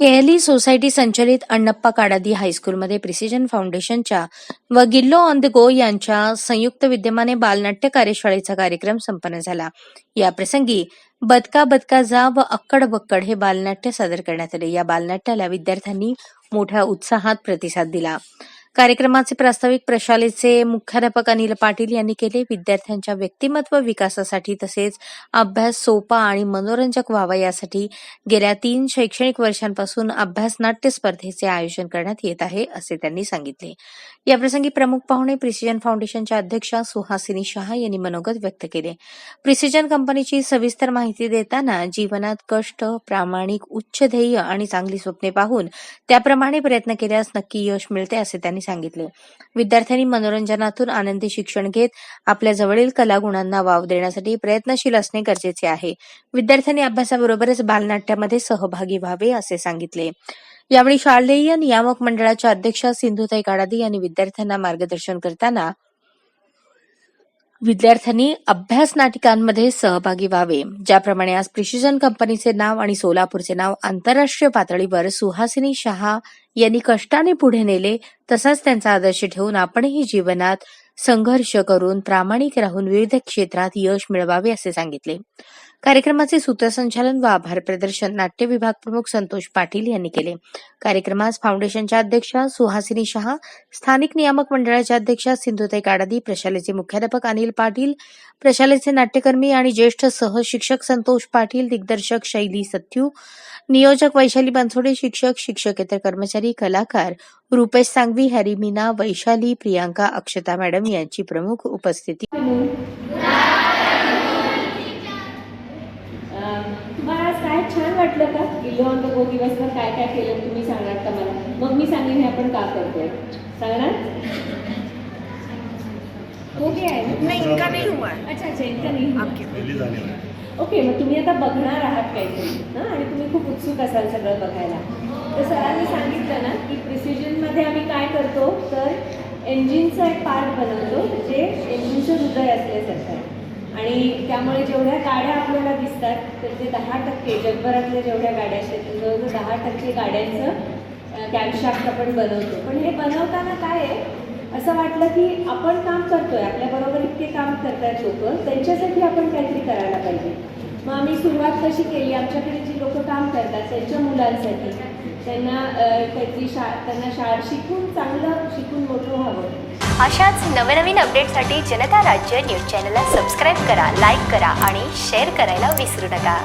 KLE society संचलित अण्णप्पा काडादी हायस्कूलमध्ये precision फाउंडेशनच्या व गिल्लो ऑन द गो यांच्या संयुक्त विद्यमाने बालनाट्य कार्यशाळेचा कार्यक्रम संपन्न झाला. या प्रसंगी बदका बदका जा व अक्कड बक्कड हे बालनाट्य सादर करण्यात आले. या बालनाट्याला विद्यार्थ्यांनी मोठ्या उत्साहात प्रतिसाद दिला. कार्यक्रमाचे प्रास्ताविक प्रशालेचे मुख्याध्यापक अनिल पाटील यांनी केले. विद्यार्थ्यांच्या व्यक्तिमत्व विकासासाठी तसेच अभ्यास सोपा आणि मनोरंजक व्हावा यासाठी गेल्या तीन शैक्षणिक वर्षांपासून अभ्यास नाट्य स्पर्धेचे आयोजन करण्यात येत आहे असे त्यांनी सांगितले. याप्रसंगी प्रमुख पाहुणे प्रिसिजन फाउंडेशनच्या अध्यक्षा सुहासिनी शहा यांनी मनोगत व्यक्त केले. प्रिसिजन कंपनीची सविस्तर माहिती देताना जीवनात कष्ट प्रामाणिक उच्च ध्येय आणि चांगली स्वप्ने पाहून त्याप्रमाणे प्रयत्न केल्यास नक्की यश मिळते असे त्यांनी सांगितले. विद्यार्थ्यांनी मनोरंजनातून आनंदी शिक्षण घेत आपल्या जवळील कलागुणांना वाव देण्यासाठी प्रयत्नशील असणे गरजेचे आहे. विद्यार्थ्यांनी अभ्यासाबरोबरच बालनाट्यामध्ये सहभागी व्हावे असे सांगितले. यावेळी शालेय नियामक मंडळाच्या अध्यक्षा सिंधुताई काडादी यांनी विद्यार्थ्यांना मार्गदर्शन करताना विद्यार्थ्यांनी अभ्यास नाटिकांमध्ये सहभागी व्हावे. ज्याप्रमाणे आज प्रिसिजन कंपनीचे नाव आणि सोलापूरचे नाव आंतरराष्ट्रीय पातळीवर सुहासिनी शहा यांनी कष्टाने पुढे नेले तसाच त्यांचा आदर्श ठेवून आपणही जीवनात संघर्ष करून प्रामाणिक राहून विविध क्षेत्रात यश मिळवावे असे सांगितले. कार्यक्रमाचे सूत्रसंचालन व आभार प्रदर्शन नाट्य विभाग प्रमुख संतोष पाटील यांनी केले. कार्यक्रमास फाउंडेशनच्या अध्यक्षा सुहासिनी शहा स्थानिक नियामक मंडळाच्या अध्यक्षा सिंधुताई काडादी प्रशालेचे मुख्याध्यापक अनिल पाटील प्रशालेचे नाट्यकर्मी आणि ज्येष्ठ सहशिक्षक संतोष पाटील दिग्दर्शक शैली सत्यू नियोजक वैशाली बनसोडे शिक्षक शिक्षकेतर कर्मचारी कलाकार रुपेश सांगवी हॅरी मीना वैशाली प्रियांका अक्षता मॅडम यांची प्रमुख उपस्थिती अं, तुम्हाला आज काय छान वाटलं का? गिल्लो ऑन द गो दिवसभर काय काय केलं तुम्ही सांगणार का मला. मग मी सांगेन हे आपण का करतोय? सांगणार हो की आहे. नहीं इनका नहीं. हुआ. अच्छा अच्छा इतकं नाही है ओके. मग तुम्ही आता बघणार आहात काहीतरी हां? आणि तुम्ही खूप उत्सुक असाल सगळं बघायला. तर सरांनी सांगितलं ना की प्रिसिजनमध्ये आम्ही काय करतो? तर एन्जिनचा एक पार्ट बनवतो जे एन्जिनचं हृदय असल्यासारखं आहे. आणि त्यामुळे जेवढ्या गाड्या आपल्याला दिसतात तर ते दहा टक्के जगभरातल्या जेवढ्या गाड्या असतात ते जवळजवळ दहा टक्के गाड्यांचं कॅमशाफ्ट आपण बनवतो. पण हे बनवताना काय आहे? असं वाटलं की आपण काम करतोय आपल्याबरोबर इतके काम करतात लोक त्यांच्यासाठी आपण काहीतरी करायला पाहिजे. मग आम्ही सुरुवात कशी केली? आमच्याकडे जी लोक काम करतात त्यांच्या मुलांसाठी त्यांना त्याची काहीतरी शा त्यांना शाळा शिकून चांगलं शिकून मोठं व्हावं. अशाच नवनवीन अपडेटसाठी जनता राज्य न्यूज चॅनलला सबस्क्राईब करा लाईक करा आणि शेअर करायला विसरू नका.